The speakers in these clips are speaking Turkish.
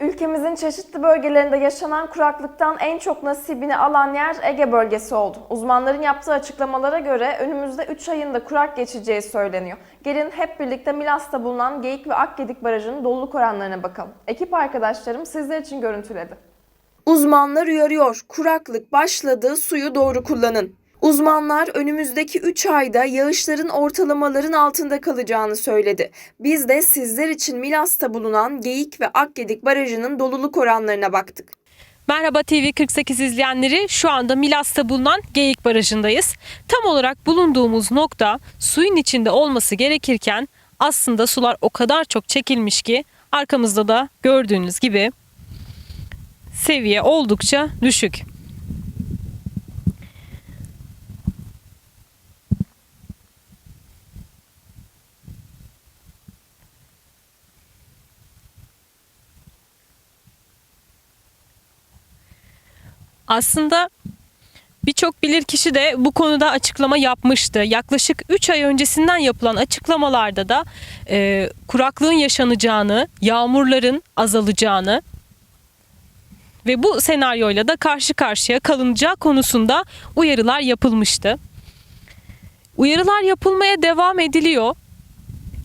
Ülkemizin çeşitli bölgelerinde yaşanan kuraklıktan en çok nasibini alan yer Ege bölgesi oldu. Uzmanların yaptığı açıklamalara göre önümüzde 3 ayında kurak geçeceği söyleniyor. Gelin hep birlikte Milas'ta bulunan Geyik ve Akgedik Barajı'nın doluluk oranlarına bakalım. Ekip arkadaşlarım sizler için görüntüledi. Uzmanlar uyarıyor. Kuraklık başladı, suyu doğru kullanın. Uzmanlar önümüzdeki 3 ayda yağışların ortalamaların altında kalacağını söyledi. Biz de sizler için Milas'ta bulunan Geyik ve Akgedik Barajı'nın doluluk oranlarına baktık. Merhaba TV 48 izleyenleri şu anda Milas'ta bulunan Geyik Barajı'ndayız. Tam olarak bulunduğumuz nokta suyun içinde olması gerekirken aslında sular o kadar çok çekilmiş ki arkamızda da gördüğünüz gibi seviye oldukça düşük. Aslında birçok bilirkişi de bu konuda açıklama yapmıştı. Yaklaşık 3 ay öncesinden yapılan açıklamalarda da e, kuraklığın yaşanacağını, yağmurların azalacağını ve bu senaryoyla da karşı karşıya kalınacağı konusunda uyarılar yapılmıştı. Uyarılar yapılmaya devam ediliyor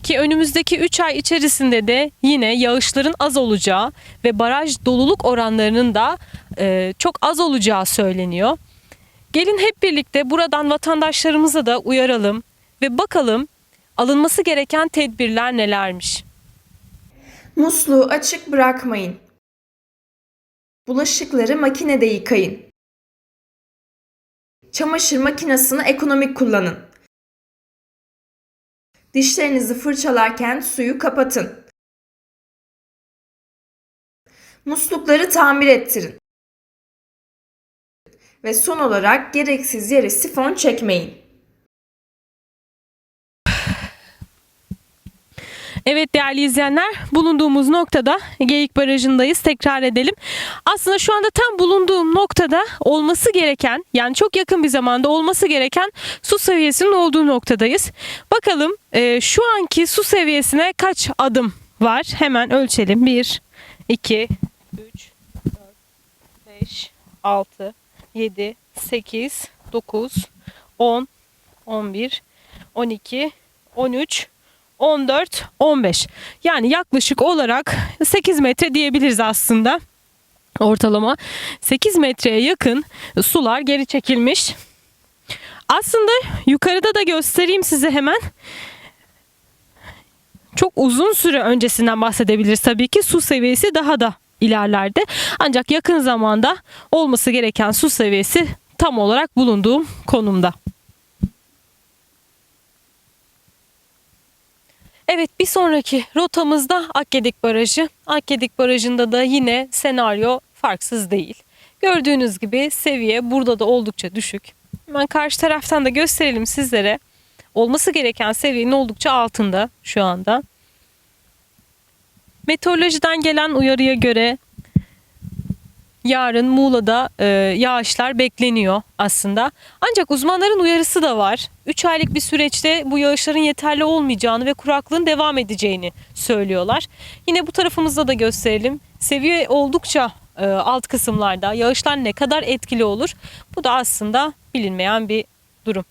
ki önümüzdeki 3 ay içerisinde de yine yağışların az olacağı ve baraj doluluk oranlarının da e, çok az olacağı söyleniyor. Gelin hep birlikte buradan vatandaşlarımıza da uyaralım ve bakalım alınması gereken tedbirler nelermiş. Musluğu açık bırakmayın. Bulaşıkları makinede yıkayın. Çamaşır makinesini ekonomik kullanın. Dişlerinizi fırçalarken suyu kapatın. Muslukları tamir ettirin. Ve son olarak gereksiz yere sifon çekmeyin. Evet değerli izleyenler bulunduğumuz noktada Geyik Barajı'ndayız. Tekrar edelim. Aslında şu anda tam bulunduğum noktada olması gereken yani çok yakın bir zamanda olması gereken su seviyesinin olduğu noktadayız. Bakalım e, şu anki su seviyesine kaç adım var? Hemen ölçelim. 1, 2, 3, 4, 5, 6, 7, 8, 9, 10, 11, 12, 13, 14, 15. Yani yaklaşık olarak 8 metre diyebiliriz aslında. Ortalama 8 metreye yakın sular geri çekilmiş. Aslında yukarıda da göstereyim size hemen. Çok uzun süre öncesinden bahsedebiliriz tabii ki su seviyesi daha da ilerlerde. Ancak yakın zamanda olması gereken su seviyesi tam olarak bulunduğum konumda. Evet bir sonraki rotamızda Akgedik Barajı. Akgedik Barajı'nda da yine senaryo farksız değil. Gördüğünüz gibi seviye burada da oldukça düşük. Hemen karşı taraftan da gösterelim sizlere. Olması gereken seviyenin oldukça altında şu anda. Meteorolojiden gelen uyarıya göre yarın Muğla'da e, yağışlar bekleniyor aslında. Ancak uzmanların uyarısı da var. 3 aylık bir süreçte bu yağışların yeterli olmayacağını ve kuraklığın devam edeceğini söylüyorlar. Yine bu tarafımızda da gösterelim. Seviye oldukça e, alt kısımlarda yağışlar ne kadar etkili olur? Bu da aslında bilinmeyen bir durum.